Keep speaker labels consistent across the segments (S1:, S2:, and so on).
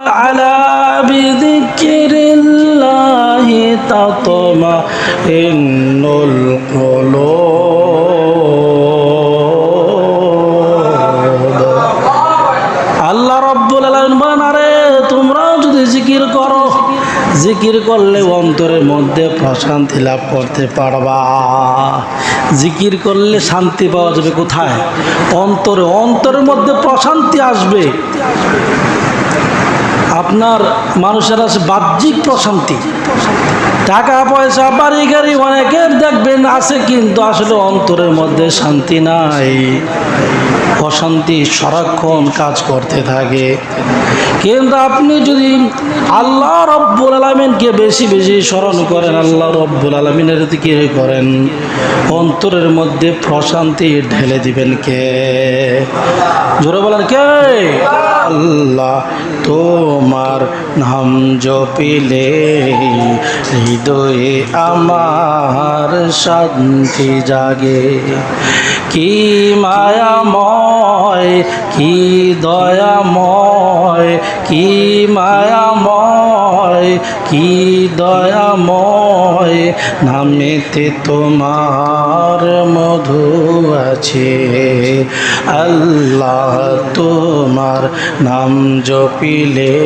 S1: على بذكر الله تطمئن القلوب আল্লাহ রব্বুল আলামিন বলেন আরে তোমরাও যদি জিকির করো জিকির করলে অন্তরের মধ্যে প্রশান্তি লাভ করতে পারবা জিকির করলে শান্তি পাওয়া যাবে কোথায় অন্তরে অন্তরের মধ্যে প্রশান্তি আসবে আপনার মানুষের আছে বাহ্যিক প্রশান্তি। টাকা, পয়সা, বাড়ি, গাড়ি, অনেকের দেখবেন আছে কিন্তু আসলে অন্তরের মধ্যে শান্তি নাই। অশান্তি, সারাক্ষণ কাজ করতে থাকে। কিন্তু আপনি যদি আল্লাহ রব্বুল আলমিনকে বেশি বেশি স্মরণ করেন, আল্লাহ রব্বুল আলমিনের দিকে করেন, অন্তরের মধ্যে প্রশান্তি ঢেলে দিবেন কে? জোরে বলেন কে? আল্লাহ তোমার নাম জপিলে হৃদয়ে আমার শান্তি জাগে। কি মায়াময়, কি দয়াময়, কি মায়াময়, কি দয়াময়, নামেতে তোমার মধু আছে। আল্লাহ তোমার নাম জপিলে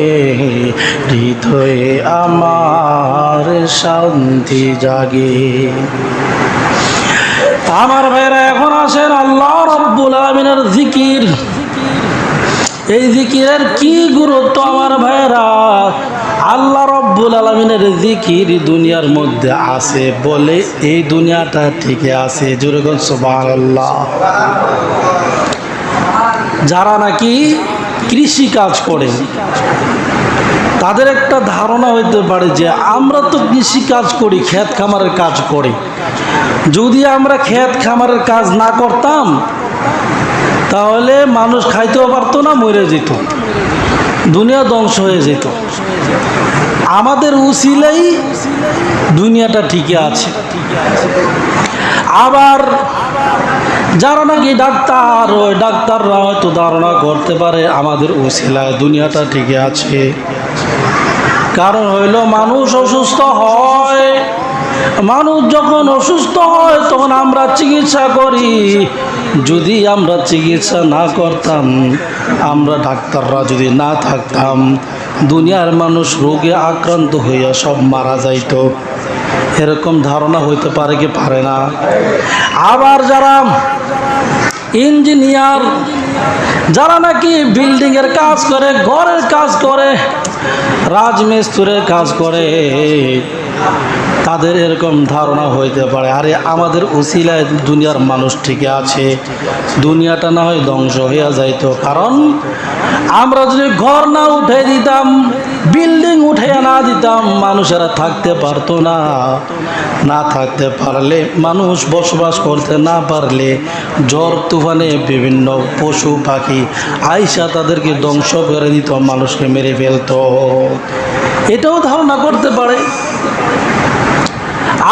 S1: হৃদয়ে আমার শান্তি জাগে। আমার ভাইরা এখন আসেন আল্লাহ রব্বুল আলমিনের জিকির। এই জিকিরের কি গুরুত্ব আমার ভাইরা আল্লাহ রব্বুল আলমিনের জিকির দুনিয়ার মধ্যে আছে বলে এই দুনিয়াটা ঠিকই আছে। জুরগন সুবাহ যারা নাকি কৃষি কাজ করে, তাদের একটা ধারণা হইতে পারে যে আমরা তো কৃষি কাজ করি, ক্ষেত খামারের কাজ করি। যদি আমরা ক্ষেত খামারের কাজ না করতাম, তাহলে মানুষ খাইতেও পারতো না, মরে যেত। দুনিয়া ধ্বংস হয়ে যেত। আমাদের উচিলেই দুনিয়াটা ঠিকই আছে। আবার যারা নাকি ডাক্তার, ওই ডাক্তাররা হয়তো ধারণা করতে পারে, আমাদের উচিলায় দুনিয়াটা ঠিকই আছে। কারণ হইল মানুষ অসুস্থ হয়। মানুষ যখন অসুস্থ হয়, তখন আমরা চিকিৎসা করি। যদি আমরা চিকিৎসা না করতাম, আমরা ডাক্তাররা যদি না থাকতাম, দুনিয়ার মানুষ রোগে আক্রান্ত হইয়া সব মারা যাইতো। এরকম ধারণা হইতে পারে কি পারে না? আবার যারা ইঞ্জিনিয়ার, যারা নাকি বিল্ডিংয়ের কাজ করে, ঘরের কাজ করে, রাজমিস্ত্রির কাজ করে তাদের এরকম ধারণা হইতে পারে। আরে আমাদের উসিলায় দুনিয়ার মানুষ ঠিকই আছে, দুনিয়াটা না হয় ধ্বংস হইয়া যাইতো। কারণ আমরা যদি ঘর না উঠে দিতাম, বিল্ডিং উঠে না দিতাম, মানুষেরা থাকতে পারতো না। না থাকতে পারলে, মানুষ বসবাস করতে না পারলে, ঝড় তুফানে বিভিন্ন পশু পাখি আইসা তাদেরকে ধ্বংস করে দিত, মানুষকে মেরে ফেলতো। এটাও ধারণা করতে পারে।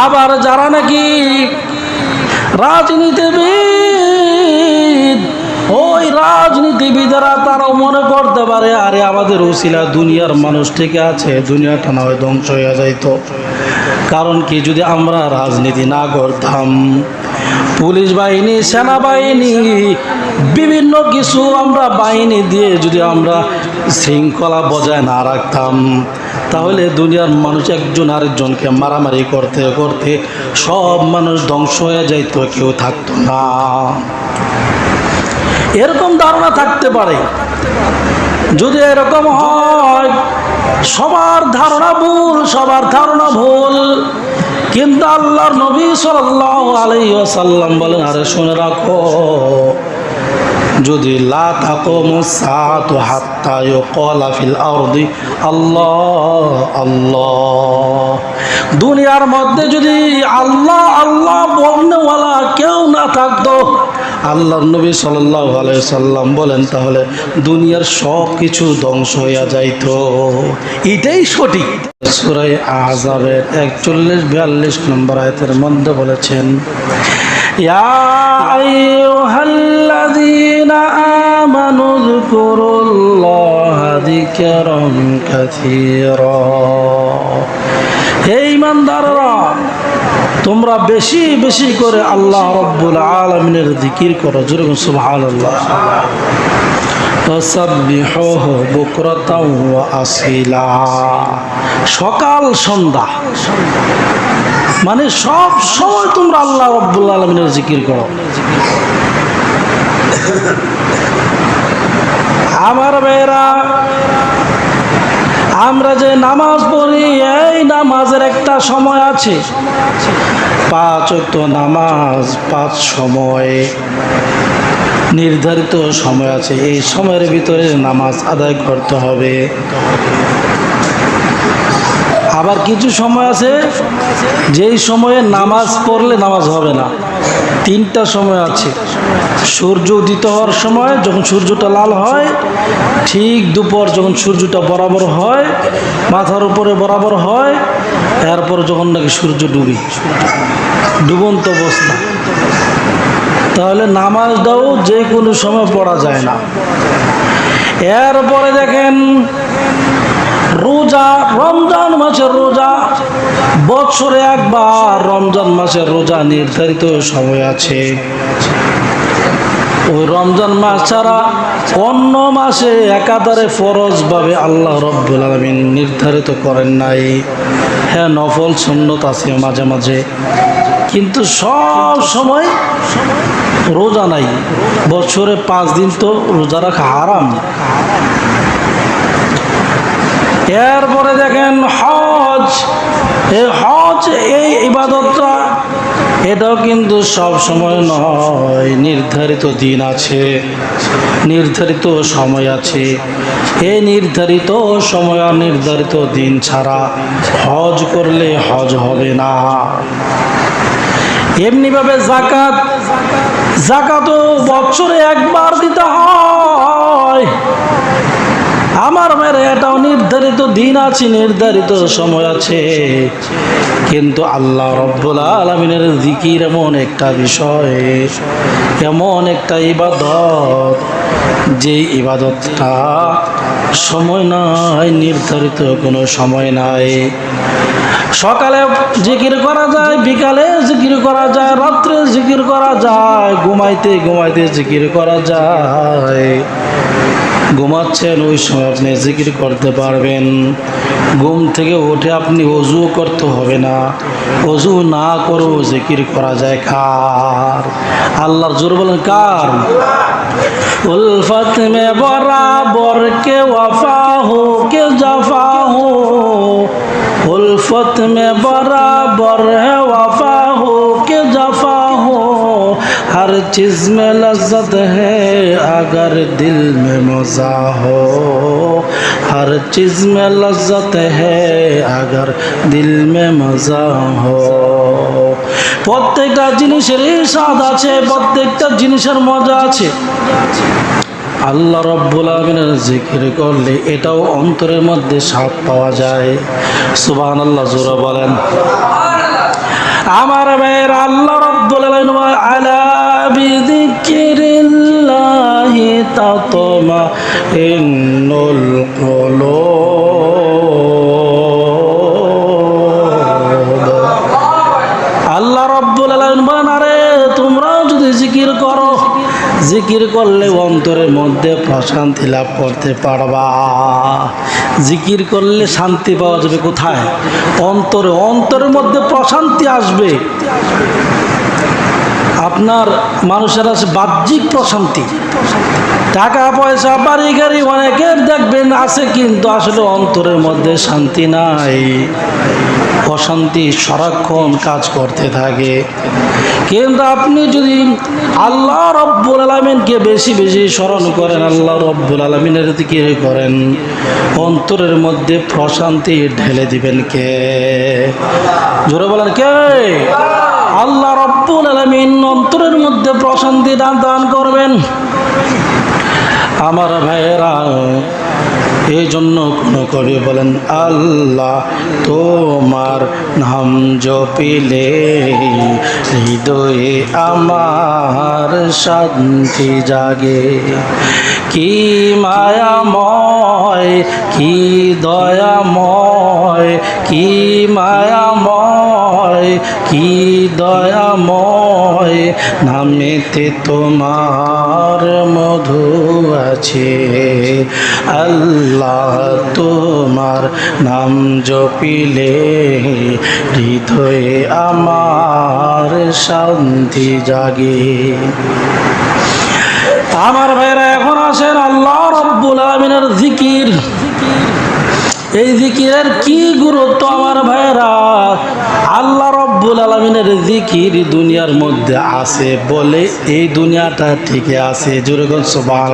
S1: আবার যারা নাকি রাজনীতিবিদ, ওই রাজনীতিবিদেরা তারাও মনে করতে পারে, আরে আমাদের উসিলা দুনিয়ার মানুষ ঠিক আছে, দুনিয়াটা না হয় ধ্বংস হয়ে যাইতো। কারণ কি, যদি আমরা রাজনীতি না করতাম, পুলিশ বাহিনী, সেনাবাহিনী, বিভিন্ন কিছু আমরা বাহিনী দিয়ে যদি আমরা শৃঙ্খলা বজায় না রাখতাম। তাহলে দুনিয়ার মানুষ একজন আরেকজনকে মারামারি করতে করতে সব মানুষ ধ্বংস হয়ে যাইত, কেউ থাকতো না। এরকম ধারণা থাকতে পারে। যদি এরকম হয়, সবার ধারণা ভুল, সবার ধারণা ভুল। কিন্তু আল্লাহর নবী সাল্লাল্লাহু আলাইহি ওয়াসাল্লাম বলেন, আরে শুনে রাখো। যদি আল্লাহ আল্লাহ। দুনিয়ার মধ্যে যদি আল্লাহ আল্লাহ বলনেওয়ালা কেউ না থাকতো, আল্লাহর নবী সাল্লাম বলেন, তাহলে দুনিয়ার সব কিছু ধ্বংস হইয়া যাইত। এটাই সঠিক। সুরাই আজাবের একচল্লিশ, বিয়াল্লিশ নম্বর আয়তের মধ্যে বলেছেন يا أيها الذين آمنوا اذكروا الله ذكرا كثيرا হে ইমানদাররা তোমরা বেশি বেশি করে আল্লাহ রব্বুল আলমিনের জিকির করো যেরকম সুবহান আল্লাহ আসিলা সকাল সন্ধ্যা মানে সব সময় তোমরা আল্লাহ রব্বুল আলমিনের জিকির করো। আমার বেরা আমরা যে নামাজ পড়ি, এই নামাজের একটা সময় আছে। পাঁচ তো নামাজ, পাঁচ সময়। নির্ধারিত সময় আছে। এই সময়ের ভিতরে নামাজ আদায় করতে হবে। আবার কিছু সময় আছে, যেই সময়ে নামাজ পড়লে নামাজ হবে না। তিনটা সময় আছে। সূর্য উদিত হওয়ার সময় যখন সূর্যটা লাল হয়, ঠিক দুপুর যখন সূর্যটা বরাবর হয়, মাথার উপরে বরাবর হয়, এরপর যখন নাকি সূর্য ডুবি। ডুবন্ত অবস্থা। তাহলে নামাজটাও যে কোনো সময় পড়া যায় না। এরপরে দেখেন রোজা, রমজান মাসের রোজা। বছরে একবার রমজান মাসের রোজা নির্ধারিত সময় আছে। ওই রমজান মাস ছাড়া অন্য মাসে একাধারে ফরজভাবে আল্লাহ রব্বুল আলমিন নির্ধারিত করেন নাই। হ্যাঁ নফল, সুন্নত আছে মাঝে মাঝে। কিন্তু সব সময় রোজা নাই। বছরে পাঁচ দিন তো রোজা রাখা হারাম। এরপরে দেখেন হজ। এই হজ, এই ইবাদতটা, এটাও কিন্তু সব সময় নয়। নির্ধারিত দিন আছে, নির্ধারিত সময় আছে। এই নির্ধারিত সময় আর নির্ধারিত দিন ছাড়া হজ করলে হজ হবে না। এমনিভাবে জাকাত জাকাতও বছরে একবার দিতে হয়। আমার মেরে এটাও নির্ধারিত দিন আছে, নির্ধারিত সময় আছে। কিন্তু আল্লাহ রব্বুল আলমিনের জিকির এমন একটা বিষয়, এমন একটা ইবাদত, যে ইবাদতটা সময় নাই, নির্ধারিত কোনো সময় নাই। সকালে জিকির করা যায়, বিকালে জিকির করা যায়, রাত্রে জিকির করা যায়, ঘুমাইতে ঘুমাইতে জিকির করা যায়। ঘুমাচ্ছেন, ওই সময় আপনি জিকির করতে পারবেন। ঘুম থেকে উঠে আপনি অজু করতে হবে না। অজু না করো জিকির করা যায় কার? আল্লাহর জোর বলেন, কার? উলফত বরাবর কে ওয়াফা হো, কে জাফা হো। उल्फत में बराबर है वफा हो के जफा हो हर चीज़ में लज्जत है अगर दिल में मज़ा हो हर चीज़ में लज्जत है अगर दिल में मज़ा हो প্রত্যেকটা জিনিসেরই স্বাদ আছে প্রত্যেকটা জিনিসের মজা আছে আল্লাহ রব্বুল আলমিনের জিকির করলে এটাও অন্তরের মধ্যে সাপ পাওয়া যায়। সুবাহ আল্লাহ জোরা বলেন। আমার মেয়ের আল্লাহ রব্বুল আলা তোমা তাতমা ইন্নুল জিকির করলে অন্তরের মধ্যে প্রশান্তি লাভ করতে পারবা। জিকির করলে শান্তি পাওয়া যাবে কোথায়? অন্তরে, অন্তরের মধ্যে প্রশান্তি আসবে। আপনার মানুষের আছে বাহ্যিক প্রশান্তি। টাকা পয়সা বাড়ি গাড়ি অনেকের দেখবেন আছে, কিন্তু আসলে অন্তরের মধ্যে শান্তি নাই। অশান্তি, সারাক্ষণ কাজ করতে থাকে। কিন্তু আপনি যদি আল্লাহ রব্বুল আলমিনকে বেশি বেশি স্মরণ করেন, আল্লাহ রব্বুল আলমিনের দিকে করেন, অন্তরের মধ্যে প্রশান্তি ঢেলে দিবেন কে? জোরে বলেন কে? আল্লাহ রব্বুল আলমিন অন্তরের মধ্যে প্রশান্তি দান দান করবেন। আমার ভাইয়েরা এই জন্য কোনো কবি বলেন, আল্লাহ তোমার নাম জপিলে, হৃদয়ে আমার শান্তি জাগে। কি মায়াময়, কি দয়াময়, কি মায়াময়, কি দয়াময়, নামেতে তোমার মধু আছে। আল্লাহ তোমার নাম জপিলে হৃদয়ে আমার শান্তি জাগে। আমার ভাইরা, এখন আসেন আল্লাহ রব্বুল আলমিনের জিকির। এই জিকিরের কি গুরুত্ব আমার ভাইরা? আল্লাহ রব্বুল আলমিনের জিকির দুনিয়ার মধ্যে আছে বলে এই দুনিয়াটা ঠিকই আছে। জুরগন সুবাহ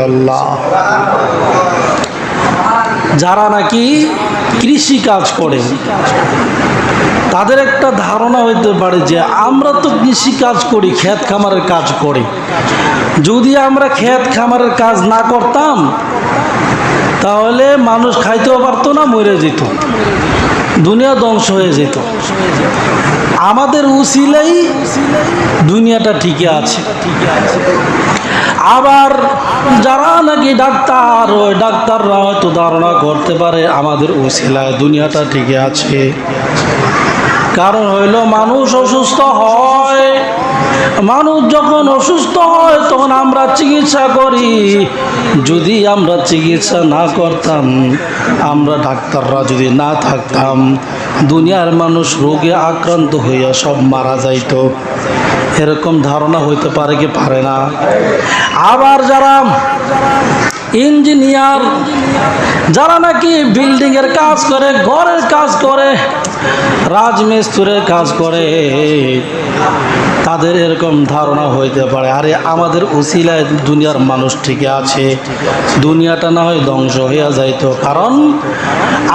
S1: যারা নাকি কৃষি কাজ করে, তাদের একটা ধারণা হইতে পারে যে আমরা তো কৃষি কাজ করি, ক্ষেত খামারের কাজ করি। যদি আমরা ক্ষেত খামারের কাজ না করতাম, তাহলে মানুষ খাইতেও পারতো না, মরে যেত। দুনিয়া ধ্বংস হয়ে যেত। আমাদের উচিলেই দুনিয়াটা ঠিকই আছে। আবার যারা নাকি ডাক্তার, ওই ডাক্তাররা হয়তো ধারণা করতে পারে আমাদের উচিলায় দুনিয়াটা ঠিকই আছে। কারণ হইল মানুষ অসুস্থ হয়। মানুষ যখন অসুস্থ হয়, তখন আমরা চিকিৎসা করি। যদি আমরা চিকিৎসা না করতাম, আমরা ডাক্তাররা যদি না থাকতাম, দুনিয়ার মানুষ রোগে আক্রান্ত হইয়া সব মারা যাইতো। এরকম ধারণা হইতে পারে কি পারে না? আবার যারা ইঞ্জিনিয়ার, যারা নাকি বিল্ডিং এর কাজ করে, ঘরের কাজ করে, রাজমিস্ত্রির কাজ করে, তাদের এরকম ধারণা হইতে পারে। আরে আমাদের উসিলায় দুনিয়ার মানুষ ঠিকই আছে, দুনিয়াটা না হয় ধ্বংস হইয়া যাইতো। কারণ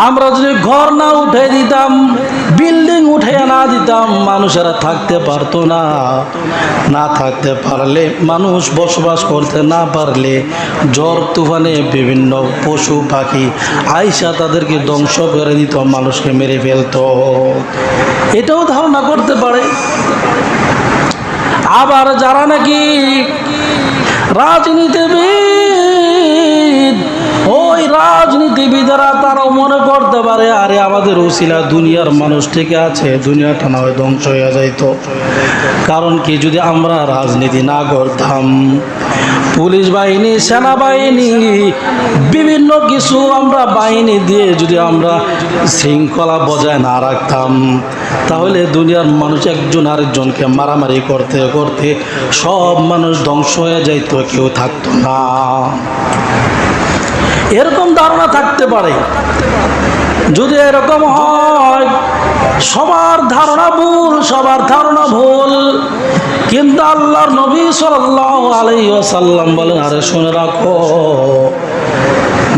S1: আমরা যদি ঘর না উঠে দিতাম, বিল্ডিং উঠে না দিতাম, মানুষেরা থাকতে পারতো না। না থাকতে পারলে, মানুষ বসবাস করতে না পারলে ঝড় তুফানে বিভিন্ন পশু পাখি আইসা তাদেরকে ধ্বংস করে দিত, মানুষকে মেরে ফেলতো। এটাও ধারণা করতে পারে। আবার যারা নাকি রাজনীতিবিদ, ওই রাজনীতিবিদরা তারাও মনে করতে পারে, আরে আমাদের উসিলা দুনিয়ার মানুষ থেকে আছে, দুনিয়াটা না হয় ধ্বংস হয়ে যাইতো। কারণ কি, যদি আমরা রাজনীতি না করতাম পুলিশ বাহিনী, সেনাবাহিনী, বিভিন্ন কিছু আমরা বাহিনী দিয়ে যদি আমরা শৃঙ্খলা বজায় না রাখতাম, তাহলে দুনিয়ার মানুষ একজন আরেকজনকে মারামারি করতে করতে সব মানুষ ধ্বংস হয়ে যাইতো, কেউ থাকতো না। এরকম ধারণা থাকতে পারে। যদি এরকম হয় সবার ধারণা ভুল, সবার ধারণা ভুল। কিন্তু আল্লাহর নবী সাল্লাল্লাহু আলাই ওয়াসাল্লাম বলেন, আরে শুনে রাখো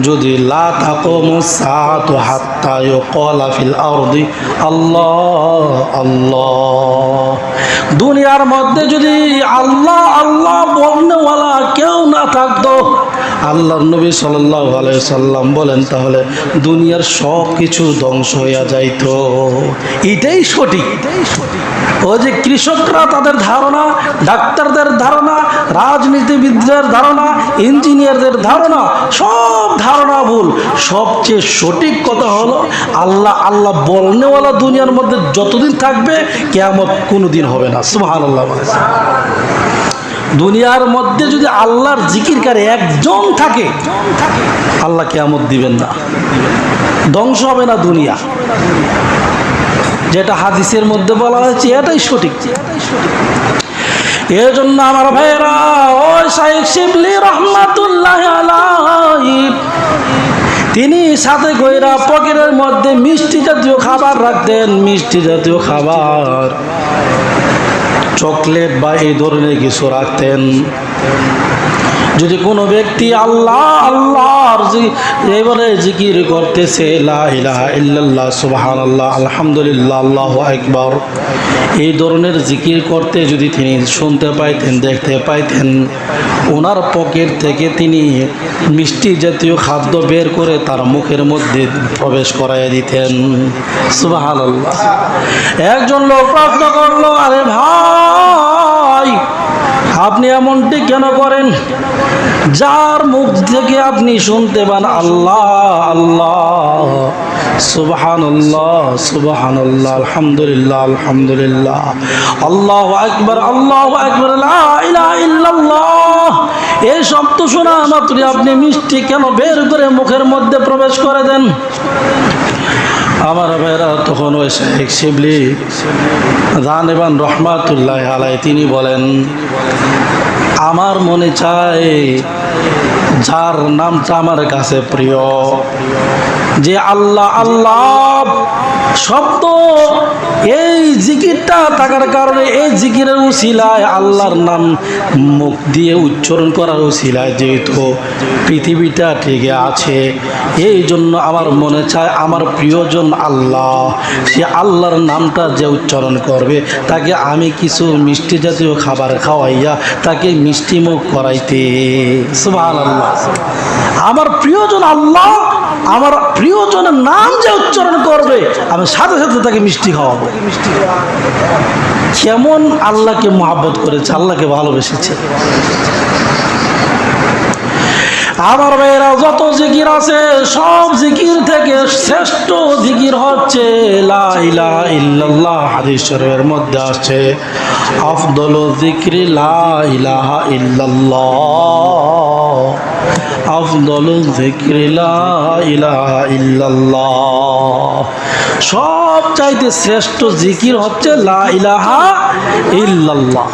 S1: যদি আল্লাহ আল্লাহ। দুনিয়ার মধ্যে যদি আল্লাহ আল্লাহ বলনেওয়ালা কেউ না থাকতো, আল্লাহর নবী আলাইহি সাল্লাম বলেন, তাহলে দুনিয়ার সব কিছু ধ্বংস হইয়া যাইতো। এটাই সঠিক। ওই যে কৃষকরা তাদের ধারণা, ডাক্তারদের ধারণা, রাজনীতিবিদদের ধারণা, ইঞ্জিনিয়ারদের ধারণা, সব ধারণা ভুল। সবচেয়ে সঠিক কথা হলো, আল্লাহ আল্লাহ বলনেওয়ালা দুনিয়ার মধ্যে যতদিন থাকবে, কেয়ামত কোনো দিন হবে না। সুহান আল্লাহ দুনিয়ার মধ্যে যদি আল্লাহর জিকিরকারে একজন থাকে, আল্লাহ কেয়ামত দিবেন না। ধ্বংস হবে না দুনিয়া। যেটা হাদিসের মধ্যে বলা হয়েছে, এটাই সঠিক। এর জন্য আমার ভাইরা ও শাইখ শিবলি রহমাতুল্লাহ তিনি সাথে গইরা পকেটের মধ্যে মিষ্টি জাতীয় খাবার রাখতেন, মিষ্টি জাতীয় খাবার। চকলেট বা এই ধরনের কিছু রাখতেন। যদি কোনো ব্যক্তি আল্লাহ, আল্লাহর এবারে জিকির করতেছে আলহামদুলিল্লাহ, আল্লাহু আকবার, এই ধরনের জিকির করতে যদি তিনি শুনতে পাইতেন, দেখতে পাইতেন, ওনার পকেট থেকে তিনি মিষ্টি জাতীয় খাদ্য বের করে তার মুখের মধ্যে প্রবেশ করাইয়া দিতেন, সুবহানাল্লাহ। একজন লোক প্রশ্ন করল, আরে ভাই! আপনি এমনটি কেন করেন? যার মুখ থেকে আপনি শুনতে পান আল্লাহ আল্লাহ। সুবহানাল্লাহ সুবহানাল্লাহ, আলহামদুলিল্লাহ আলহামদুলিল্লাহ। আল্লাহু আকবার, আল্লাহু ইল্লাল্লাহ। এই শব্দ শোনা মাত্র আপনি মিষ্টি কেন বের করে মুখের মধ্যে প্রবেশ করে দেন? আমার ভাইরা তখন ওই শেখ শিবলি এবং রহমাতুল্লাহ আলাই তিনি বলেন, আমার মনে চায় যার নামটা আমার কাছে প্রিয়, যে আল্লাহ আল্লাহ শব্দ এই জিকিরটা থাকার কারণে এই জিকিরের উশিলায় আল্লাহর নাম মুখ দিয়ে উচ্চারণ করার উশিলায় যেহেতু পৃথিবীটা ঠিক আছে, এই জন্য আমার মনে চায় আমার প্রিয়জন আল্লাহ, সে আল্লাহর নামটা যে উচ্চারণ করবে, তাকে আমি কিছু মিষ্টি জাতীয় খাবার খাওয়াইয়া তাকে মিষ্টি মুখ করাইতে। সুবহানাল্লাহ। আমার প্রিয়জন আল্লাহ, আমার প্রিয়জনের নাম যে উচ্চারণ করবে, আমি সাথে সাথে তাকে মিষ্টি খাওয়াবো। কেমন আল্লাহকে মহাব্বত করেছে, আল্লাহকে ভালোবেসেছে। আমার ভাইয়েরা যত জিকির আছে, সব জিকির থেকে শ্রেষ্ঠ জিকির হচ্ছে, লা ইলাহা ইল্লাল্লাহ মধ্যে আছে, আফদল জিকরি লা ইলাহা ইল্লাল্লাহ। আফদল জিকরি লা ইলাহা ইল্লাল্লাহ। সব চাইতে শ্রেষ্ঠ জিকির হচ্ছে লা ইলাহা ইল্লাল্লাহ।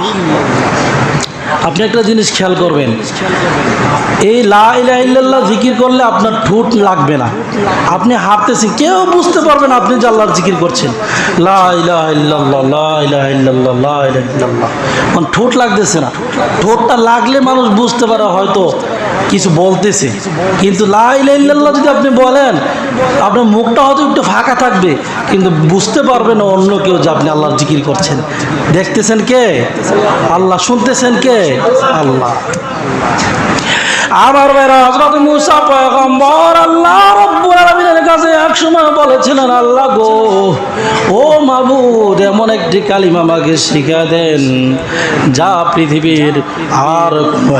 S1: আপনি একটা জিনিস খেয়াল করবেন, এই লা ইল্লাল্লাহ জিকির করলে আপনার ঠোঁট লাগবে না। আপনি হাঁটতেছেন কেউ বুঝতে পারবেন আপনি যে আল্লাহর জিকির করছেন। লা ইলাহা ইল্লাল্লাহ, লা ইলাহা ইল্লাল্লাহ, লা ইলাহা ইল্লাল্লাহ। মানে ঠোঁট লাগতেছে না। ঠোঁটটা লাগলে মানুষ বুঝতে পারে হয়তো কিছু বলতেছে। কিন্তু লাইল্লাহ যদি আপনি বলেন, আপনার মুখটা হয়তো একটু ফাঁকা থাকবে, কিন্তু বুঝতে পারবে না অন্য কেউ যে আপনি আল্লাহর জিকির করছেন। দেখতেছেন কে? আল্লাহ, শুনতেছেন কে? আল্লাহ। আমার ভাইরা হজরত মুসা পয়গম্বর, আল্লাহ রব্বুল আলামিনের কাছে এক সময় বলেছিলেন, আল্লাহ গো, ও মাবুদ, এমন একটি কালিমা আমাকে শিখা দেন, যা পৃথিবীর আর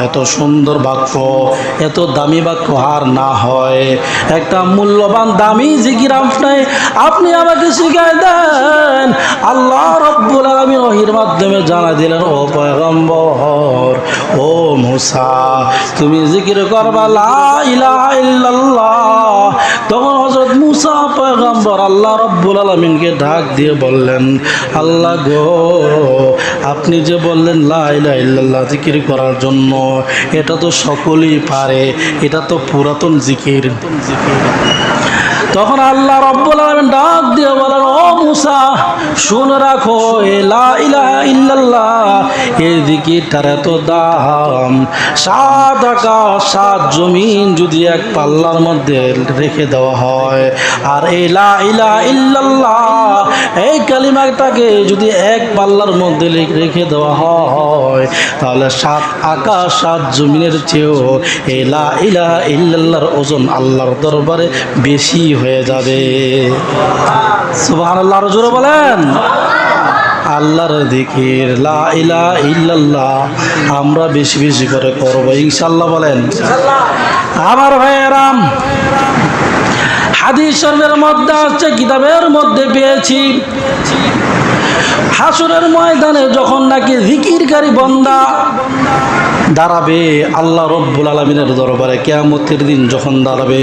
S1: এত সুন্দর বাক্য, এত দামি বাক্য আর না হয়। একটা মূল্যবান দামি জিকির আপনি আপনি আমাকে শিখাই দেন। আল্লাহ রব্বুল আলামিন ওহির মাধ্যমে জানা দিলেন, ও পয়গম্বর, ও মুসা, তুমি জিকির করবা, লা ইলাহা ইল্লাল্লাহ। তখন হযরত মুসা পয়গম্বর আল্লাহ রব্বুল আলমিনকে ডাক দিয়ে বললেন, আল্লাহ গো, আপনি যে বললেন লাইল্লাহ জিকির করার জন্য, এটা তো সকলেই পারে, এটা তো পুরাতন জিকির। তখন আল্লাহ রব্বুল আলামিন ডাক দিয়ে বলেন, ও মুসা, শুনে রাখো, এ লা ইলাহা ইল্লাল্লাহ এই জিকিরটার এত দাম। সাত আকাশ, সাত জমিন যদি এক পাল্লার মধ্যে রেখে দেওয়া হয়। আর এই লা ইলাহা ইল্লাল্লাহ, এই কালিমাটাকে যদি এক পাল্লার মধ্যে রেখে দেওয়া হয়, তাহলে সাত আকাশ, সাত জমিনের চেয়েও এই লা ইলাহা ইল্লাল্লাহর ওজন আল্লাহর দরবারে বেশি হয়ে যাবে। জোরে বলেন। আল্লাহর দিকির লা ইল্লাল্লাহ আমরা বেশি বেশি করে করব ইনশাল্লাহ বলেন। আমার ভাইয়েরাম, হাদিস শরীফের মধ্যে আছে, কিতাবের মধ্যে পেয়েছি। হাসুরের ময়দানে যখন নাকি জিকিরকারী বন্দা দাঁড়াবে, আল্লাহ রব্বুল আলমিনের দরবারে কেয়ামতের দিন যখন দাঁড়াবে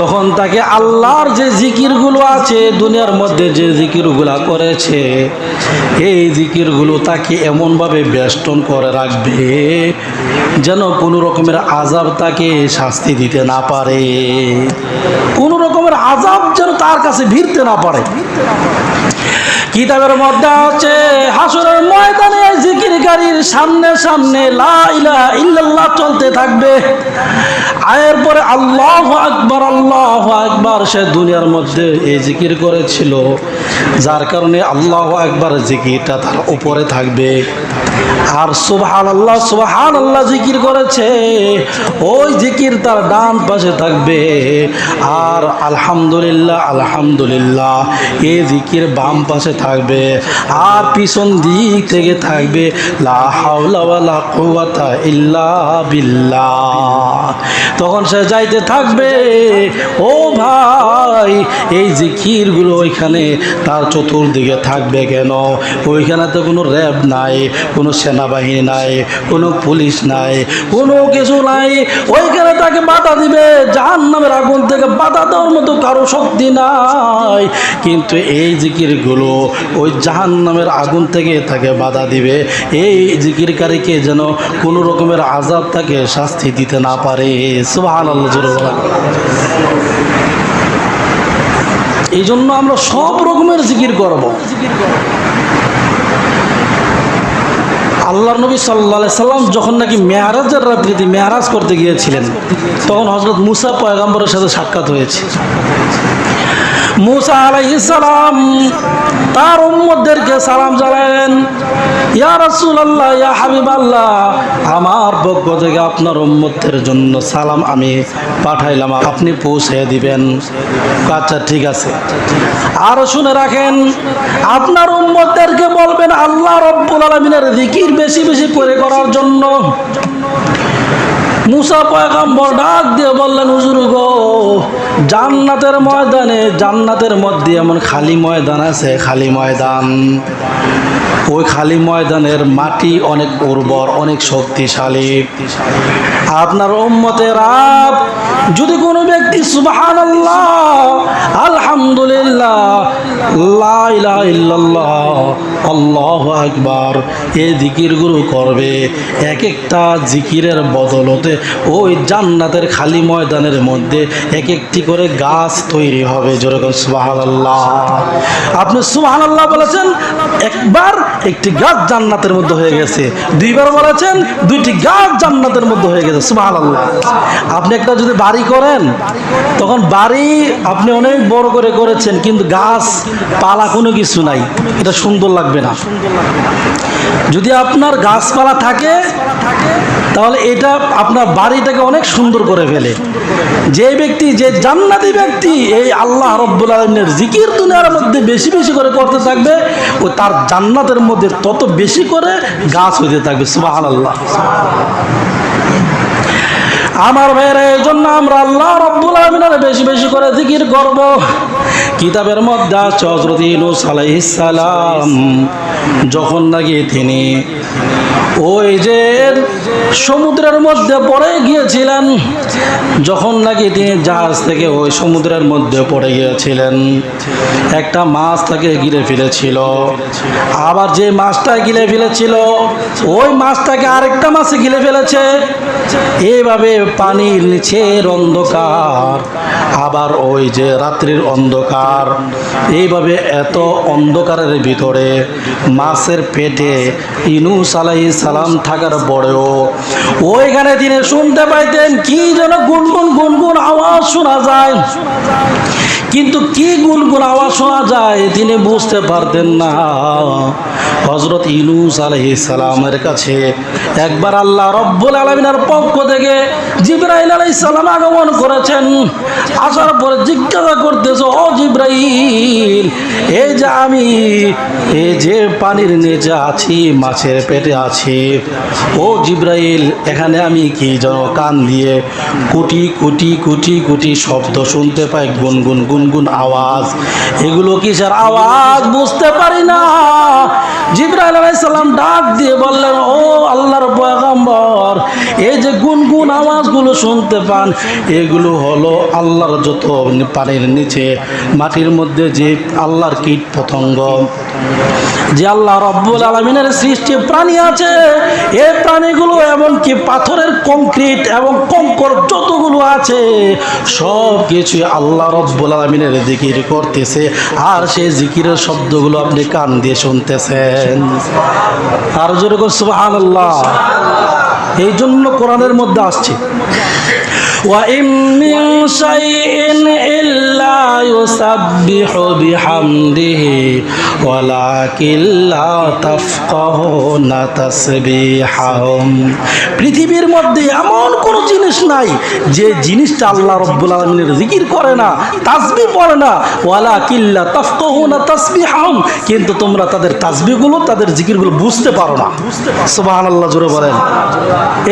S1: তখন তাকে আল্লাহর যে জিকিরগুলো আছে দুনিয়ার মধ্যে যে জিকিরগুলো করেছে, এই জিকিরগুলো তাকে এমনভাবে বেষ্টন করে রাখবে যেন কোনো রকমের আজাব তাকে শাস্তি দিতে না পারে। কোনো রকমের আজাব যেন তার কাছে ভিড়তে না পারে। কিতাবের মধ্যে আছে, হাসুরের ময়দানে জিকিরকারীর সামনে সামনে লাইলা ইল্লাল্লাহ চলতে থাকবে। আয়ের পরে আল্লাহ আকবার আল্লাহ আকবার সে দুনিয়ার মধ্যে এই জিকির করেছিল। যার কারণে আল্লাহ আকবার জিকিরটা তার উপরে থাকবে। আর সুবহান আল্লাহ সুবহান আল্লাহ জিকির করেছে। ওই জিকির তার ডান পাশে থাকবে। আর আলহামদুলিল্লাহ আলহামদুলিল্লাহ এই জিকির বাম পাশে থাকবে। আর পিছন দিক থেকে থাকবে, লা হাওলা কুওয়াতা ইল্লা বিল্লাহ। তখন সে যাইতে থাকবে। ও ভাই, এই জিকিরগুলো ওইখানে তার চতুর্দিকে থাকবে কেন? ওইখানে তো কোনো র্যাব নাই, কোনো সেনাবাহিনী নাই, কোনো পুলিশ নাই, কোনো কিছু নাই। ওইখানে তাকে বাধা দিবে জাহান নামের আগুন থেকে বাধা দেওয়ার মতো কারও শক্তি নাই। কিন্তু এই জিকিরগুলো ওই জাহান নামের আগুন থেকে তাকে বাধা দিবে। এই জিকিরকারীকে যেন কোনো রকমের আজাব তাকে শাস্তি দিতে না পারে। আল্লাহ এই জন্য আমরা সব রকমের জিকির করব। আল্লাহর নবী সাল্লা সাল্লাম যখন নাকি মেয়ারাজের রাত্রিতে মেয়ারাজ করতে গিয়েছিলেন, তখন হজরত মুসা পয়গাম্বরের সাথে সাক্ষাৎ হয়েছে। মুসা আলাইহিস সালাম তার উম্মতদেরকে সালাম জানালেন, ইয়া রাসূলুল্লাহ, ইয়া হাবিবাল্লাহ, আমার পক্ষ থেকে আপনার উম্মতের জন্য সালাম আমি পাঠাইলাম, আপনি পৌঁছে দিবেন। আচ্ছা ঠিক আছে। আর শুনে রাখেন, আপনার উম্মতদেরকে বলবেন আল্লাহ রব্বুল আলামিনের জিকির বেশি বেশি করে করার জন্য। মুসা পয়গাম্বর ডাক দিয়ে বললেন, হুজুর গো, জান্নাতের ময়দানে, জান্নাতের মধ্যে এমন খালি ময়দান আছে, খালি ময়দান। ওই খালি ময়দানের মাটি অনেক উর্বর, অনেক শক্তিশালী। আপনার উম্মতের আপ যদি কোনো ব্যক্তি সুবাহান আলহামদুলিল্লাহ আল্লাহু আকবার। এই জিকিরগুলো করবে। এক একটা জিকিরের বদলতে ওই জান্নাতের খালি ময়দানের মধ্যে এক একটি করে গাছ তৈরি হবে। যেরকম সুবাহান আল্লাহ আপনি সুবাহান আল্লাহ বলেছেন, একবার একটি গাছ জান্নাতের মধ্যে হয়ে গেছে। দুইবার বলেছেন, দুইটি গাছ জান্নাতের মধ্যে হয়ে গেছে। সুবাহান আল্লাহ আপনি একটা যদি বাড়ি করেন, তখন বাড়ি আপনি অনেক বড় করে করেছেন, কিন্তু গাছ, পালা কোনো কিছু নাই। এটা সুন্দর লাগবে। না। যদি আপনার গাছপালা থাকে, তাহলে এটা আপনার বাড়িটাকে অনেক সুন্দর করে ফেলে। যে ব্যক্তি, যে জান্নাতি ব্যক্তি, এই আল্লাহ রব্বুল আলমিনের জিকির দুনিয়ার মধ্যে বেশি বেশি করে করতে থাকবে, ও তার জান্নাতের মধ্যে তত বেশি করে গাছ হইতে থাকবে। সুবাহ আল্লাহ আমার ভাইয়ের এই জন্য আমরা আল্লাহ রব্বুল আলমিনের বেশি বেশি করে জিকির করব। কিতাবের মধ্যে আছে হজরত ইনুস যখন নাকি তিনি ওই যে সমুদ্রের মধ্যে পড়ে গিয়েছিলেন। যখন নাকি তিনি জাহাজ থেকে ওই সমুদ্রের মধ্যে পড়ে গিয়েছিলেন, একটা মাছ তাকে গিলে ফেলেছিল। আবার যে মাছটা গিলে ফেলেছিল, ওই মাছটাকে আরেকটা মাছে গিলে ফেলেছে। এইভাবে পানির নিচের অন্ধকার, আবার ওই যে রাত্রির অন্ধকার, এইভাবে এত অন্ধকারের ভিতরে মাছের পেটে ইনুস আলাই সালাম থাকার পরেও ওইখানে তিনি শুনতে পাইতেন কি যেন গুনগুন গুনগুন আওয়াজ শোনা যায়। কিন্তু কি গুনগুন আওয়াজ শোনা যায় তিনি বুঝতে পারতেন না। হজরত ইনুস আলহি সালামের কাছে একবার আল্লাহ রব্বুল আলমিনের পক্ষ থেকে জিব্রাইল আলাই সালাম আগমন করেছেন। আসার পরে জিজ্ঞাসা করতেছে, ও জিব্রাইল, এই যে আমি, এই যে পানির নিচে আছি, মাছের পেটে আছি, ও জিব্রাইল, এখানে আমি কি যেন কান দিয়ে কোটি কোটি কোটি কোটি শব্দ শুনতে পাই গুনগুন গুনগুন আওয়াজ। এগুলো কিসের আওয়াজ? বুঝতে পারি না। জিব্রাইল আলাইসাল্লাম ডাক দিয়ে বললেন, ও আল্লাহর পয়গম্বর, এই যে গুনগুন আওয়াজগুলো শুনতে পান, এগুলো হলো আল্লাহর যত পানির নিচে, মাটির মধ্যে যে আল্লাহর কীট পতঙ্গ। যে আল্লাহ রব্বুল আলমিনের সৃষ্টি প্রাণী আছে এ প্রাণীগুলো এমনকি পাথরের কংক্রিট এবং কঙ্কর যতগুলো আছে সব কিছু আল্লাহ রব্বুল আলমিনের জিকির করতেছে। আর সেই জিকিরের শব্দগুলো আপনি কান দিয়ে শুনতেছেন। আর যেরকম সুবাহ আল্লাহ এই জন্য কোরআনের মধ্যে আসছে وإن من شيء إلا يسبح يسبح بحمده ولكن لا تفقهون تسبيحهم পৃথিবীর মধ্যে এমন কোন জিনিস নাই যে জিনিসটা আল্লাহ রব্বুল আলমিনের জিকির করে না তাসবি পড়ে না ওয়ালা কিল্লা তাফকাহুনা তাসবিহাহুম কিন্তু তোমরা তাদের তাসবিহগুলো তাদের জিকিরগুলো বুঝতে পারো না সুবহানাল্লাহ জোরে বলেন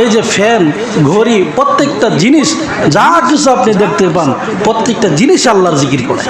S1: এই যে ফ্যান ঘড়ি প্রত্যেকটা জিনিস যা কিছু আপনি দেখতে পান প্রত্যেকটা জিনিস আল্লাহর জিকির করে।